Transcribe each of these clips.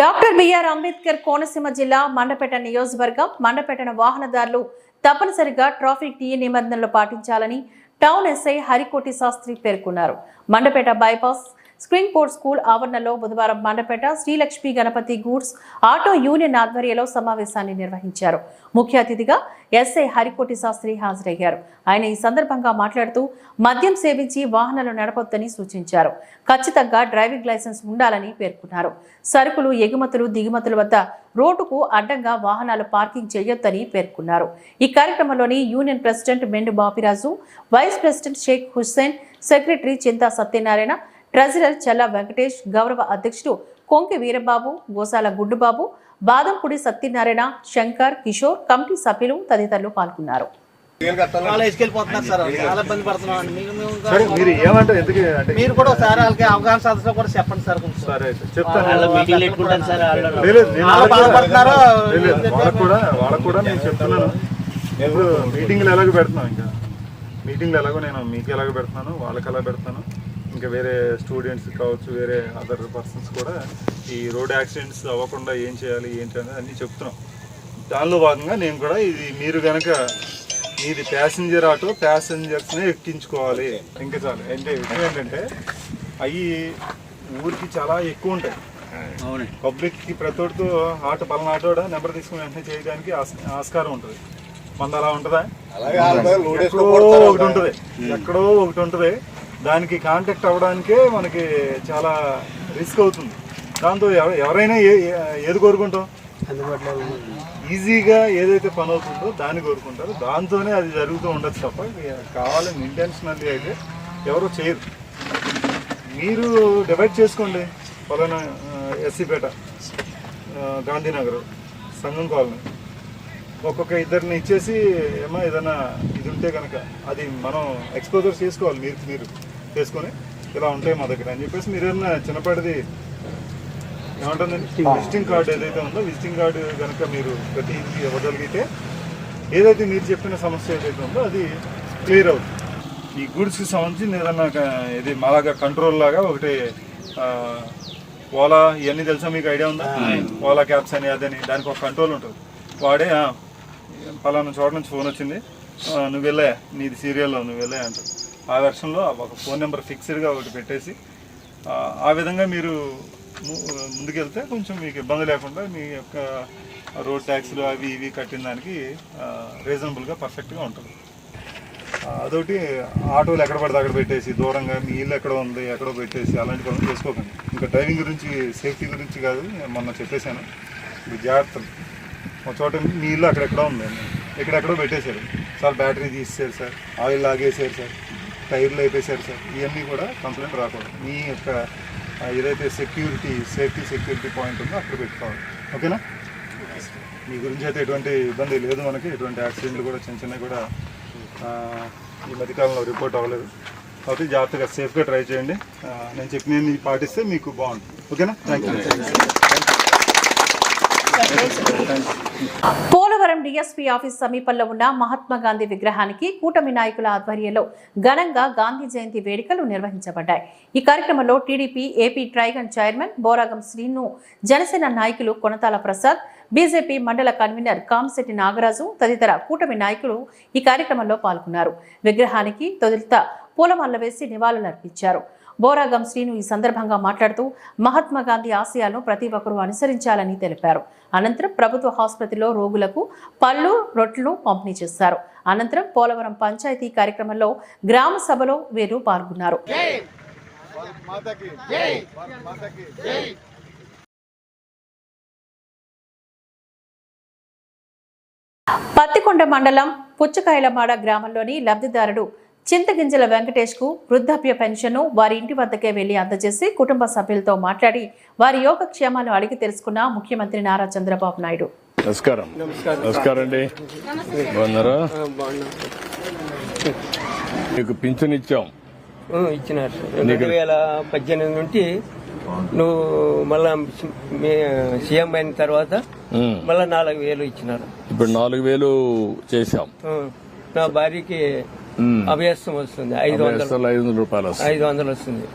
Doctor BR Ambedkar Konaseema జిల్లా మండపేట నియోజకవర్గం మండపేటన వాహనదారులు తప్పనిసరిగా ట్రాఫిక్ నియ నిబంధనలు పాటించాలని టౌన్ ఎస్ఐ హరికోటి శాస్త్రి పేర్కొన్నారు. Mandapeta bypass screen board school ఆవరణలో బుధవారం Mandapeta Srilakshmi Ganapathi goods auto union ఆధ్వర్యంలో సమావేశాన్ని నిర్వహించారు. ముఖ్య అతిథిగా ఎస్ఐ హరికోటి శాస్త్రి హాజరయ్యారు. ఆయన ఈ సందర్భంగా మాట్లాడుతూ మద్యం సేవించి వాహనాలు నడపొద్దని సూచించారు. ఖచ్చితంగా డ్రైవింగ్ లైసెన్స్ ఉండాలని పేర్కొన్నారు. సరుకులు ఎగుమతులు దిగుమతుల వద్ద రోడ్డుకు అడ్డంగా వాహనాలు పార్కింగ్ చేయొద్దని పేర్కొన్నారు. ఈ కార్యక్రమంలోని union president Mendu Bapiraju vice president Shaik Hussain secretary Chinta Satyanarayana treasurer Challa Venkatesh గౌరవ అధ్యక్షుడు కొంకి వీరబాబు గోసాల గుడ్డుబాబు బాదంపుడి సత్యనారాయణ శంకర్ కిషోర్ కమిటీ సభ్యులు తదితరులు పాల్గొన్నారు. మీరు మేము ఇంకా- సరే మీరు ఏమంటారు? ఎందుకు అంటే మీరు కూడా ఒకసారి వాళ్ళకి అవగాహన సదస్సులో కూడా చెప్పండి సార్ కొంచెం. సరే చెప్తాను. సార్? బాధపడుతున్నారో వాళ్ళకు కూడా వాళ్ళకు కూడా నేను చెప్తున్నాను. ఇప్పుడు మీటింగ్లు ఎలాగో పెడుతున్నాం ఇంకా. మీటింగ్లు ఎలాగో నేను మీకు ఎలాగో పెడుతున్నాను వాళ్ళకి ఎలా పెడుతున్నాను. ఇంకా వేరే స్టూడెంట్స్ కావచ్చు వేరే అదర్ పర్సన్స్ కూడా ఈ రోడ్ యాక్సిడెంట్స్ అవ్వకుండా ఏం చేయాలి ఏంటి అనేది అన్నీ చెప్తున్నాం. దానిలో భాగంగా నేను కూడా ఇది మీరు కనుక మీది ప్యాసింజర్ ఆటో ప్యాసింజర్స్నే ఎక్కించుకోవాలి. ఇంకా చాలు. అంటే విషయం ఏంటంటే అవి ఊరికి చాలా ఎక్కువ ఉంటాయి. అవునండి పబ్లిక్కి ప్రతి ఒక్కరితో ఆటో పలానా ఆటో నెంబర్ తీసుకుని వెంటనే చేయడానికి ఆస్- ఆస్కారం ఉంటుంది. మన అలా ఉంటుందా ఎక్కడో ఒకటి ఉంటుంది. ఎక్కడో ఒకటి ఉంటుంది. దానికి కాంటాక్ట్ అవ్వడానికే మనకి చాలా రిస్క్ అవుతుంది. దాంతో ఎవ- ఎవరైనా ఏ- ఏది కోరుకుంటాం? ఈజీగా ఏదైతే పని అవుతుందో దాన్ని కోరుకుంటారు. దాంతోనే అది జరుగుతూ ఉండొచ్చు తప్ప కావాలని ఇంటెన్షనల్లీ అయితే ఎవరు చేయరు. మీరు డివైడ్ చేసుకోండి. పలానా ఎస్సీపేట గాంధీనగర్ సంగం కాలనీ. ఒక్కొక్క ఇద్దరిని ఇచ్చేసి ఏమో ఏదైనా ఇది ఉంటే కనుక అది మనం ఎక్స్పోజర్ చేసుకోవాలి మీరు మీరు. చేసుకొని ఇలా ఉంటాయి మా దగ్గర అని చెప్పేసి మీరు ఏదైనా చిన్నపాటిది ఏమంటుందండి విజిటింగ్ కార్డు ఏదైతే ఉందో విజిటింగ్ కార్డు కనుక మీరు ప్రతి ఇంటికి ఇవ్వగలిగితే ఏదైతే మీరు చెప్పిన సమస్య ఏదైతే ఉందో అది క్లియర్ అవుతుంది. ఈ గూడ్స్కి సంబంధించి ఏదన్నా ఇది మాలాగా కంట్రోల్ లాగా ఒకటి ఓలా ఇవన్నీ తెలుసా మీకు ఐడియా ఉందా? ఓలా క్యాబ్స్ అని అదని దానికి ఒక కంట్రోల్ ఉంటుంది. వాడే పలానా చోట నుంచి ఫోన్ వచ్చింది. నువ్వు వెళ్ళా నీది సీరియల్లో నువ్వు వెళ్ళా అంటారు ఆ వెర్షన్లో ఒక ఫోన్ నెంబర్ ఫిక్స్డ్గా ఒకటి పెట్టేసి ఆ, విధంగా మీరు ము- ముందుకెళ్తే కొంచెం మీకు ఇబ్బంది లేకుండా మీ యొక్క రోడ్ ట్యాక్స్లు అవి ఇవి కట్టిన దానికి రీజనబుల్గా పర్ఫెక్ట్గా ఉంటుంది. అదొకటి ఆటోలు ఎక్కడ పడితే అక్కడ పెట్టేసి దూరంగా మీ ఇల్లు ఎక్కడ ఉంది ఎక్కడో పెట్టేసి అలాంటి పనులు చేసుకోకండి. ఇంకా డ్రైవింగ్ గురించి సేఫ్టీ గురించి కాదు మొన్న చెప్పేశాను. జాగ్రత్తలు. ఒక చోట మీ ఇల్లు అక్కడెక్కడో ఉంది. ఎక్కడెక్కడో పెట్టేశారు. సార్ బ్యాటరీ తీసేసారు సార్ ఆయిల్ లాగేసారు సార్. టైర్లు అయిపోయారు సార్ ఇవన్నీ కూడా కంప్లైంట్ రాకూడదు. మీ యొక్క ఏదైతే సెక్యూరిటీ సేఫ్టీ సెక్యూరిటీ పాయింట్ ఉందో అక్కడ పెట్టుకోవాలి. ఓకేనా? మీ గురించి అయితే ఎటువంటి ఇబ్బంది లేదు మనకి. ఎటువంటి యాక్సిడెంట్లు కూడా చిన్న చిన్నవి కూడా ఆ, ఈ మధ్యకాలంలో రిపోర్ట్ అవ్వలేదు. కాబట్టి జాగ్రత్తగా సేఫ్గా ట్రై చేయండి. నేను చెప్పినవి పాటిస్తే మీకు బాగుంటుంది. ఓకేనా? Thank you Polavaram DSP office సమీపంలో ఉన్న మహాత్మా గాంధీ విగ్రహానికి కూటమి నాయకుల ఆధ్వర్యంలో ఘనంగా గాంధీ జయంతి వేడుకలు నిర్వహించబడ్డాయి. ఈ కార్యక్రమంలో టీడీపీ ఏపీ ట్రైగన్ చైర్మన్ బోరాగం శ్రీను జనసేన నాయకులు కొనతాల ప్రసాద్ బీజేపీ మండల కన్వీనర్ కామశెట్టి నాగరాజు తదితర కూటమి నాయకులు ఈ కార్యక్రమంలో పాల్గొన్నారు. విగ్రహానికి తొలుత పూలమాల వేసి నివాళులర్పించారు. బోరాగం శ్రీను ఈ సందర్భంగా మాట్లాడుతూ మహాత్మా గాంధీ ఆశయాలను ప్రతి ఒక్కరూ అనుసరించాలని తెలిపారు. అనంతరం ప్రభుత్వ ఆసుపత్రిలో రోగులకు పళ్ళు రొట్టెలు పంపిణీ చేశారు. అనంతరం పోలవరం పంచాయతీ కార్యక్రమంలో గ్రామ సభలో వీరు పాల్గొన్నారు. పత్తికొండ మండలం పుచ్చకాయలమాడ గ్రామంలోని లబ్ధిదారుడు చింతగింజల వెంకటేష్కు వృద్ధాప్య పెన్షన్ వారి ఇంటి వద్దకే వెళ్ళి అందజేసి కుటుంబ సభ్యులతో మాట్లాడి వారి యోగక్షేమాలు అడిగి తెలుసుకున్న ముఖ్యమంత్రి నారా చంద్రబాబు నాయుడు. నమస్కారం. నమస్కారం. అండి. బాగున్నారా? మీకు పింఛన్ ఇచ్చాం. ఇచ్చినారు. రెండు వేల పద్దెనిమిది నుండి నువ్వు మళ్ళా సీఎం అయిన తర్వాత. మళ్ళా నాలుగు వేలు ఇచ్చినారు. ఇప్పుడు నాలుగు వేలు చేశాం. ఆ, నా భార్యకి అభ్యాసం వస్తుంది. ఐదు వందలు. ఐదు వందల రూపాయలు ఐదు వందలు వస్తుంది.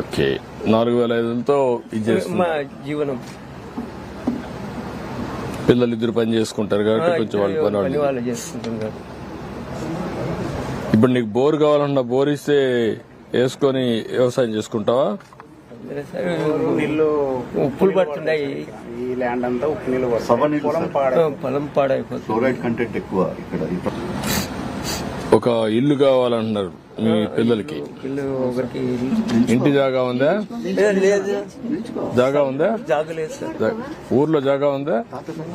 ఓకే. నాలుగు వేల ఐదు వందలతో మా జీవనం. పిల్లలు ఇద్దరు పని చేసుకుంటారు కాబట్టి కొంచెం వాళ్ళు పని వాళ్ళు చేసుకుంటున్నారు ఇప్పుడు నీకు బోర్ కావాలన్నా బోర్ ఇస్తే వేసుకొని వ్యవసాయం చేసుకుంటావా? ఉప్పులు పడుతున్నాయి. ఈ ల్యాండ్ అంతా ఉప్పు నీళ్ళు పొలం సార్. పాడ పొలం పాడైపోతుంది. కంటెంట్ ఎక్కువ ఇక్కడ ఇక్కడ. ఒక ఇల్లు కావాలంటున్నారు మీ పిల్లలకి. ఇంటి జాగా ఉందా? జాగా ఉందా? ఊర్లో జాగా ఉందా?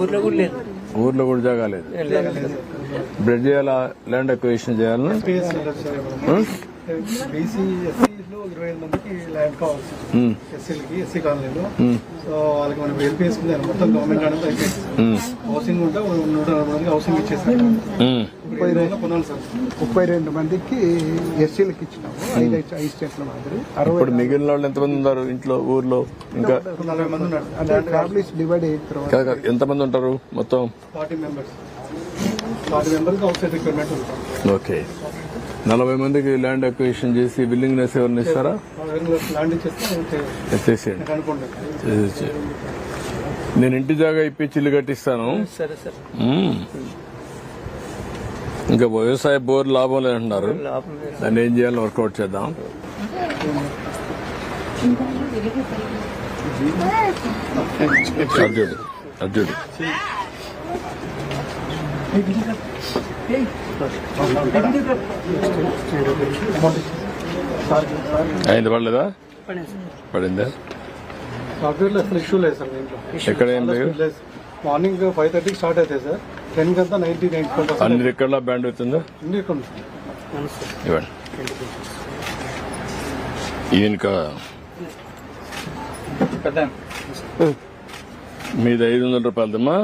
ఊర్లో కూడా లేదు. ఊర్లో కూడా జాగా లేదు. బ్రెడ్ చేయాలా? ల్యాండ్ అక్విజిషన్ చేయాలని? ఇరవై ఐదు మందికి ల్యాండ్ కావాలి ఎస్సీలకి ఎస్సీ కాలనీలో. సో వాళ్ళకి మనం వెల్పీ వేసుకుందాం మొత్తం గవర్నమెంట్ అనేది అయిపోయింది. హౌసింగ్ ఉంటే నూట నలభై మందికి హౌసింగ్ ఇచ్చేసారు. ముప్పై రెండు కొనాలి సార్. ముప్పై రెండు మందికి ఎస్సీలకు ఇచ్చినాము. ఐదు ఐదు స్టేట్ల మాదిరి. అరవై ఇప్పుడు మిగిలిన వాళ్ళు ఎంతమంది ఉన్నారు ఇంట్లో ఊర్లో? ఇంకా నలభై మంది ఉన్నారు. అంటే ఫ్యామిలీస్ డివైడ్ అయిన తర్వాత ఎంతమంది ఉంటారు మొత్తం? Forty members forty outside requirement okay నలభై మందికి ల్యాండ్ అక్విజిషన్ చేసి విల్లింగ్నెస్ ఎవరిని ఇస్తారా. చేసేయండి. నేను ఇంటి జాగా ఇప్పించి ఇల్లు కట్టిస్తాను. సరే సార్. మ్మ్. ఇంకా వ్యవసాయ బోర్ లాభం లేదంటున్నారు. దాన్ని ఏం చేయాలో? వర్కౌట్ చేద్దాం. అర్జుడు అర్జుడు అయింది పడలేదా? పడిందా? సాఫ్ట్వేర్లో అసలు ఇష్యూ లేదు సార్ దీంట్లో. ఎక్కడ ఏం లేదు. మార్నింగ్ ఫైవ్ థర్టీకి స్టార్ట్ అవుతాయి సార్. టెన్ కంతా నైన్టీ పర్సెంట్ అన్ని రికార్డుల బ్యాండ్ అవుతుందా? అన్ని సార్ ఇవ్వండి. ఈయనక మీది ఐదు వందల రూపాయలదమ్మా?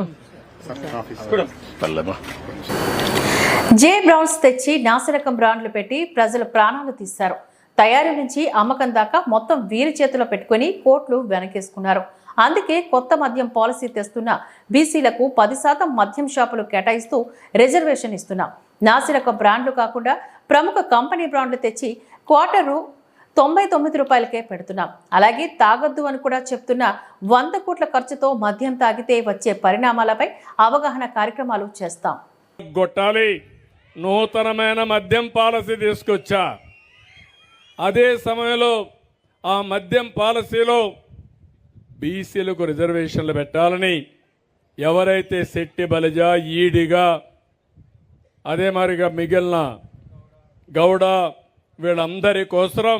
జే బ్రౌన్స్ తెచ్చి నాసిరకం బ్రాండ్లు పెట్టి ప్రజల ప్రాణాలు తీశారు. తయారీ నుంచి అమ్మకం దాకా మొత్తం వీరి చేతిలో పెట్టుకుని కోట్లు వెనకేసుకున్నారు. అందుకే కొత్త మద్యం పాలసీ తెస్తున్న బీసీలకు పది శాతం మద్యం షాపులు కేటాయిస్తూ రిజర్వేషన్ ఇస్తున్నాం. నాసిరకం బ్రాండ్లు కాకుండా ప్రముఖ కంపెనీ బ్రాండ్లు తెచ్చి క్వార్టరు తొంభై తొమ్మిది రూపాయలకే పెడుతున్నాం. అలాగే తాగొద్దు అని కూడా చెప్తున్న వంద కోట్ల ఖర్చుతో మద్యం తాగితే వచ్చే పరిణామాలపై అవగాహన కార్యక్రమాలు చేస్తాం. గొట్టాలి నూతనమైన మద్యం పాలసీ తీసుకొచ్చా. అదే సమయంలో ఆ మద్యం పాలసీలో బీసీలకు రిజర్వేషన్లు పెట్టాలని ఎవరైతే శెట్టి బలిజ ఈడిగా అదే మరిగా మిగిలిన గౌడ వీళ్ళందరి కోసం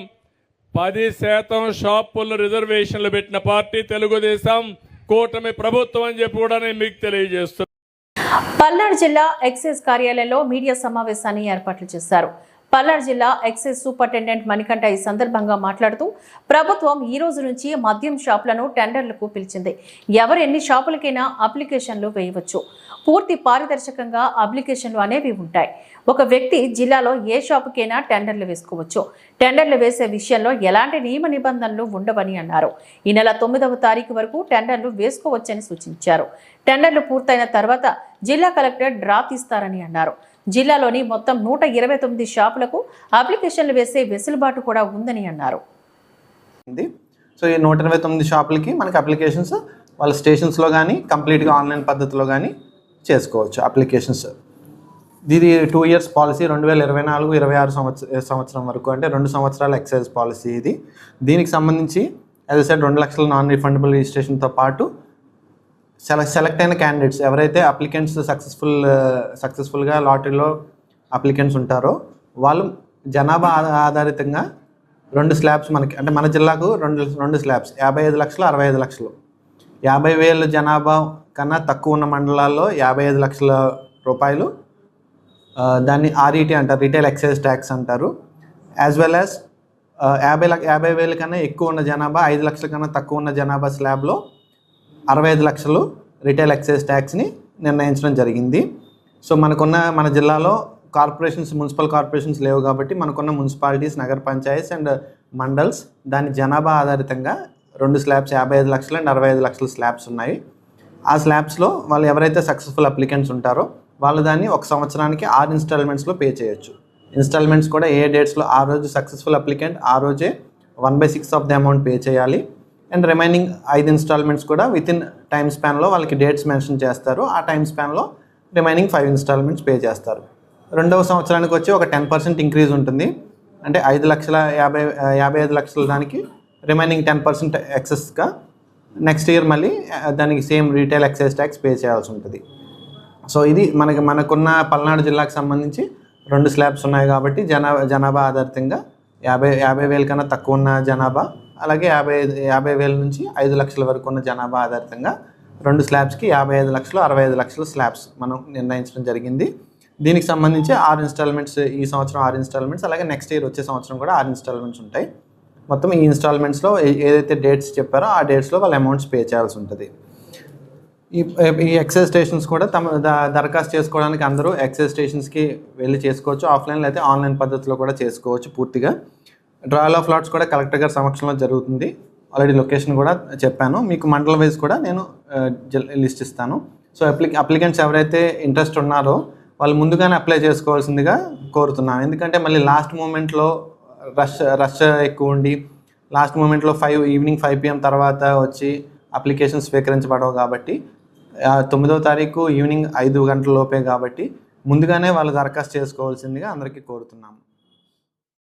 పది శాతం షాపుల్లో రిజర్వేషన్లు పెట్టిన పార్టీ తెలుగుదేశం కూటమి ప్రభుత్వం అని చెప్పి కూడా నేను మీకు తెలియజేస్తున్నాను పల్నాడు జిల్లా ఎక్సైజ్ కార్యాలయంలో మీడియా సమావేశాన్ని ఏర్పాట్లు చేశారు. పల్నాడు జిల్లా ఎక్సైజ్ సూపరింటెండెంట్ మణికంఠ ఈ సందర్భంగా మాట్లాడుతూ ప్రభుత్వం ఈ రోజు నుంచి మద్యం షాపులను టెండర్లకు పిలిచింది. ఎవరు ఎన్ని షాపులకైనా అప్లికేషన్లు వేయవచ్చు. పూర్తి పారదర్శకంగా అప్లికేషన్లు అనేవి ఉంటాయి. ఒక వ్యక్తి జిల్లాలో ఏ షాపుకైనా టెండర్లు వేసుకోవచ్చు. టెండర్లు వేసే విషయంలో ఎలాంటి నియమ నిబంధనలు ఉండవని అన్నారు. ఈ నెల తొమ్మిదవ తారీఖు వరకు టెండర్లు వేసుకోవచ్చని సూచించారు. టెండర్లు పూర్తయిన తర్వాత జిల్లా కలెక్టర్ డ్రా తీస్తారని అన్నారు. జిల్లాలోని మొత్తం నూట ఇరవై తొమ్మిది షాపులకు అప్లికేషన్లు వేసే వెసులుబాటు కూడా ఉందని అన్నారు. సో ఈ నూట ఇరవై తొమ్మిది షాపులకి మనకి అప్లికేషన్స్ వాళ్ళ స్టేషన్స్లో కానీ కంప్లీట్గా ఆన్లైన్ పద్ధతిలో కానీ చేసుకోవచ్చు అప్లికేషన్స్. ఇది టూ ఇయర్స్ పాలసీ రెండు వేల ఇరవై నాలుగు ఇరవై ఆరు సంవత్సర సంవత్సరం వరకు అంటే రెండు సంవత్సరాల ఎక్సైజ్ పాలసీ ఇది. దీనికి సంబంధించి యాజ్ సైడ్ రెండు లక్షల నాన్ రిఫండబుల్ రిజిస్ట్రేషన్తో పాటు సెలెక్ట్ సెలెక్ట్ అయిన క్యాండిడేట్స్ ఎవరైతే అప్లికెంట్స్ సక్సెస్ఫుల్ సక్సెస్ఫుల్గా లాటరీలో అప్లికెంట్స్ ఉంటారో వాళ్ళు జనాభా ఆధారితంగా రెండు స్లాబ్స్ మనకి అంటే మన జిల్లాకు రెండు రెండు స్లాబ్స్ యాభై ఐదు లక్షలు అరవై ఐదు లక్షలు. యాభై వేల జనాభా కన్నా తక్కువ ఉన్న మండలాల్లో యాభై ఐదు లక్షల రూపాయలు దాన్ని ఆర్ఈటీ అంటారు రిటైల్ ఎక్సైజ్ ట్యాక్స్ అంటారు. యాజ్ వెల్ యాజ్ యాభై లక్ష యాభై వేల కన్నా ఎక్కువ ఉన్న జనాభా ఐదు లక్షల కన్నా తక్కువ ఉన్న జనాభా స్లాబ్లో అరవై ఐదు లక్షలు రిటైల్ ఎక్సైజ్ ట్యాక్స్ని నిర్ణయించడం జరిగింది. సో మనకున్న మన జిల్లాలో కార్పొరేషన్స్ మున్సిపల్ కార్పొరేషన్స్ లేవు కాబట్టి మనకున్న మున్సిపాలిటీస్ నగర పంచాయతీస్ అండ్ మండల్స్ దాని జనాభా ఆధారితంగా రెండు స్లాబ్స్ యాభై ఐదు లక్షలు అండ్ అరవై ఐదు లక్షల స్లాబ్స్ ఉన్నాయి. ఆ స్లాబ్స్లో వాళ్ళు ఎవరైతే సక్సెస్ఫుల్ అప్లికెంట్స్ ఉంటారో వాళ్ళు దాన్ని ఒక సంవత్సరానికి ఆరు ఇన్స్టాల్మెంట్స్లో పే చేయొచ్చు. ఇన్స్టాల్మెంట్స్ కూడా ఏ డేట్స్లో ఆ రోజు సక్సెస్ఫుల్ అప్లికెంట్ ఆ రోజే one by six of the amount pay చేయాలి. అండ్ రిమైనింగ్ ఐదు ఇన్స్టాల్మెంట్స్ కూడా విత్ ఇన్ టైమ్ స్పాన్లో వాళ్ళకి డేట్స్ మెన్షన్ చేస్తారు. ఆ టైం స్పాన్లో రిమైనింగ్ ఫైవ్ ఇన్స్టాల్మెంట్స్ పే చేస్తారు. రెండవ సంవత్సరానికి వచ్చి ఒక టెన్ పర్సెంట్ ఇంక్రీజ్ ఉంటుంది. అంటే ఐదు లక్షల యాభై యాభై ఐదు లక్షల దానికి రిమైనింగ్ టెన్ పర్సెంట్ ఎక్సెస్గా నెక్స్ట్ ఇయర్ మళ్ళీ దానికి same retail excise tax pay చేయాల్సి ఉంటుంది. సో ఇది మనకి మనకున్న పల్నాడు జిల్లాకు సంబంధించి రెండు స్లాబ్స్ ఉన్నాయి కాబట్టి జనాభా జనాభా ఆధారితంగా యాభై యాభై వేల కన్నా తక్కువ ఉన్న జనాభా అలాగే యాభై ఐదు యాభై వేల నుంచి ఐదు లక్షల వరకు ఉన్న జనాభా ఆధారితంగా రెండు స్లాబ్స్కి యాభై ఐదు లక్షలు అరవై ఐదు లక్షల స్లాబ్స్ మనం నిర్ణయించడం జరిగింది. దీనికి సంబంధించి ఆరు ఇన్స్టాల్మెంట్స్ ఈ సంవత్సరం ఆరు ఇన్స్టాల్మెంట్స్ అలాగే నెక్స్ట్ ఇయర్ వచ్చే సంవత్సరం కూడా ఆరు ఇన్స్టాల్మెంట్స్ ఉంటాయి. మొత్తం ఈ ఇన్స్టాల్మెంట్స్లో ఏదైతే డేట్స్ చెప్పారో ఆ డేట్స్లో వాళ్ళ అమౌంట్స్ పే చేయాల్సి ఉంటుంది. ఈ ఈ ఎక్సైజ్ స్టేషన్స్ కూడా తమ దరఖాస్తు చేసుకోవడానికి అందరూ ఎక్సైజ్ స్టేషన్స్కి వెళ్ళి చేసుకోవచ్చు. ఆఫ్లైన్ అయితే ఆన్లైన్ పద్ధతిలో కూడా చేసుకోవచ్చు పూర్తిగా. డ్రాయల్ ఆఫ్ లాట్స్ కూడా కలెక్టర్ గారి సమక్షంలో జరుగుతుంది. ఆల్రెడీ లొకేషన్ కూడా చెప్పాను. మీకు మండల వైజ్ కూడా నేను లిస్ట్ ఇస్తాను. సో అప్లి అప్లికెంట్స్ ఎవరైతే ఇంట్రెస్ట్ ఉన్నారో వాళ్ళు ముందుగానే అప్లై చేసుకోవాల్సిందిగా కోరుతున్నాను. ఎందుకంటే మళ్ళీ లాస్ట్ మూమెంట్లో రష్ రష్ ఎక్కువ ఉండి లాస్ట్ మూమెంట్లో ఫైవ్ ఈవినింగ్ ఫైవ్ పిఎం తర్వాత వచ్చి అప్లికేషన్ స్వీకరించబడవు కాబట్టి తొమ్మిదో తొమ్మిదవ తారీఖు ఈవినింగ్ ఐదు గంటల లోపే కాబట్టి ముందుగానే వాళ్ళు దరఖాస్తు చేసుకోవాల్సిందిగా అందరికీ కోరుతున్నాము.